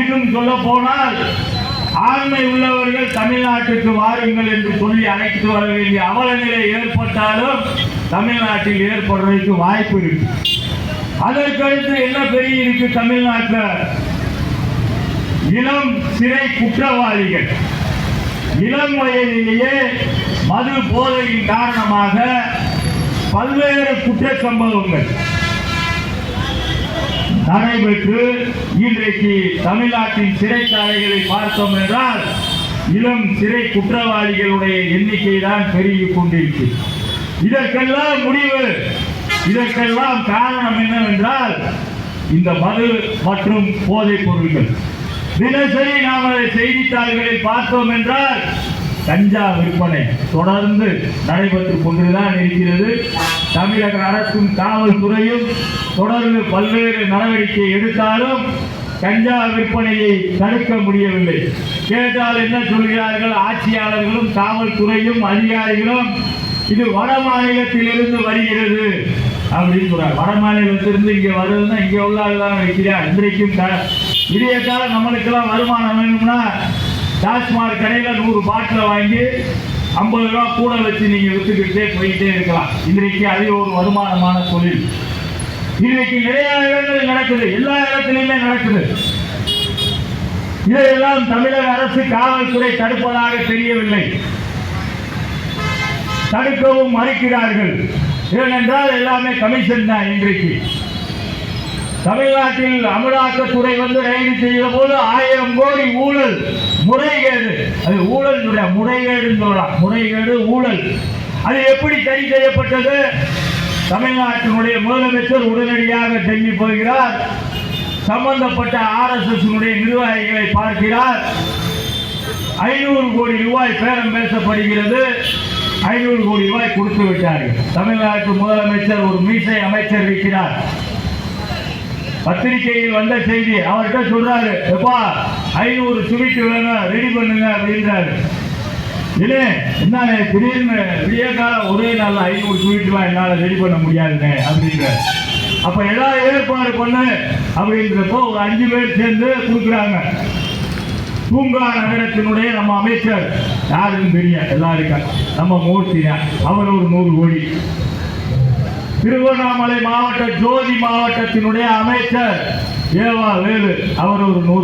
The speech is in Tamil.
இன்னும் சொல்ல போனால் ஆண்மை உள்ளவர்கள் தமிழ்நாட்டுக்கு வாருங்கள் என்று சொல்லி அழைத்து வர வேண்டிய அவல நிலை ஏற்பட்டாலும் தமிழ்நாட்டில் ஏற்படுறதுக்கு வாய்ப்பு இருக்கு. அதற்கடுத்து என்ன பெரிய இருக்கு தமிழ்நாட்டில்? இளம் சிறை குற்றவாளிகள். இளம் வயதிலேயே மது போதையின் காரணமாக பல்வேறு குற்ற சம்பவங்கள். நடைபெற்று இன்றைக்கு தமிழ்நாட்டின் சிறைச்சாலைகளை பார்த்தோம் என்றால் இளம் சிறை குற்றவாளிகளுடைய எண்ணிக்கை தான் பெருகிக் கொண்டிருக்கு இதற்கெல்லாம் முடிவு இதற்கெல்லாம் காரணம் என்னவென்றால் இந்த மது மற்றும் போதைப் பொருட்கள் தினசரி நாம் அதை செய்தித்தாள்களில் பார்த்தோம் என்றால் கஞ்சா விற்பனை தொடர்ந்து நடைபெற்றுக் கொண்டுதான் இருக்கிறது. தமிழக அரசும் காவல்துறையும் தொடர்ந்து பல்வேறு நடவடிக்கை எடுத்தாலும் கஞ்சா விற்பனையை தடுக்க முடியவில்லை. கேட்டால் என்ன சொல்கிறார்கள்? ஆட்சியாளர்களும் காவல்துறையும் அதிகாரிகளும் இது வட மாநிலத்திலிருந்து வருகிறது அப்படின்னு சொல்றாங்க. வட மாநிலத்திலிருந்து இங்க வருதுன்னா இங்க உள்ள ஆளுதான் வைக்கிறா இன்றைக்கும் க- விடிய காலம் நம்மளுக்கெல்லாம் வருமானம் வேணும்னா டாஸ்மாக் கடையில் நூறு பாட்டில் வாங்கி ஐம்பது ரூபா கூட வச்சு நீங்க விற்றுக்கிட்டே போயிட்டே இருக்கலாம். இன்றைக்கு அது ஒரு வருமானமான தொழில். இன்றைக்கு நிறைய இடங்களில் நடக்குது. எல்லா இடத்துலையுமே நடக்குது. இதையெல்லாம் தமிழக அரசு காவல்துறை தடுப்பதாக தெரியவில்லை. தடுக்கவும் மறுக்கிறார்கள். ஏனென்றால் எல்லாமே கமிஷன் தான் இன்றைக்கு. தமிழ்நாட்டில் அமலாக்கத்துறை வந்து ரைடு செய்த போது ஆயிரம் கோடி ஊழல் முறைகேடு. அது ஊழல் முறைகேடுன்னு சொல்லலாம். முறைகேடு ஊழல். அது எப்படி சரி செய்யப்பட்டது? தமிழ்நாட்டினுடைய முதலமைச்சர் உடனடியாக டெல்லி போகிறார். சம்பந்தப்பட்ட ஆர்எஸ்எஸ் நிர்வாகிகளை பார்க்கிறார். ஐநூறு கோடி ரூபாய் பேரம் பேசப்படுகிறது. ஐநூறு கோடி ரூபாய் கொடுத்து விட்டார்கள். தமிழ்நாட்டு முதலமைச்சர் ஒரு மீசை அமைச்சர் இருக்கிறார். பத்திரிகையில் வந்த செய்தி அவர்கிட்ட சொல்றாரு எப்பா ஐநூறு சுவிட்டு வேணும் ரெடி பண்ணுங்க அப்படின்றாரு. இல்லை என்ன திடீர்னு விடிய காலம் ஒரே நாள் ஐநூறு ஸ்வீட்லாம் என்னால் ரெடி பண்ண முடியாதுங்க அப்படின்றாரு. அப்ப எல்லாம் ஏற்பாடு பண்ணு அப்படின்றப்போ ஒரு அஞ்சு பேர் சேர்ந்து கொடுக்குறாங்க. பூங்கா நகரத்தினுடைய நம்ம அமைச்சர் யாருன்னு தெரியும் எல்லாருக்கும். நம்ம மூர்த்தி அவர் ஒரு நூறு கோடி. திருவண்ணாமலை மாவட்ட ஜோதி மாவட்டத்தினுடைய அமைச்சர் ஏவா வேலு. அவர் ஒரு நூறு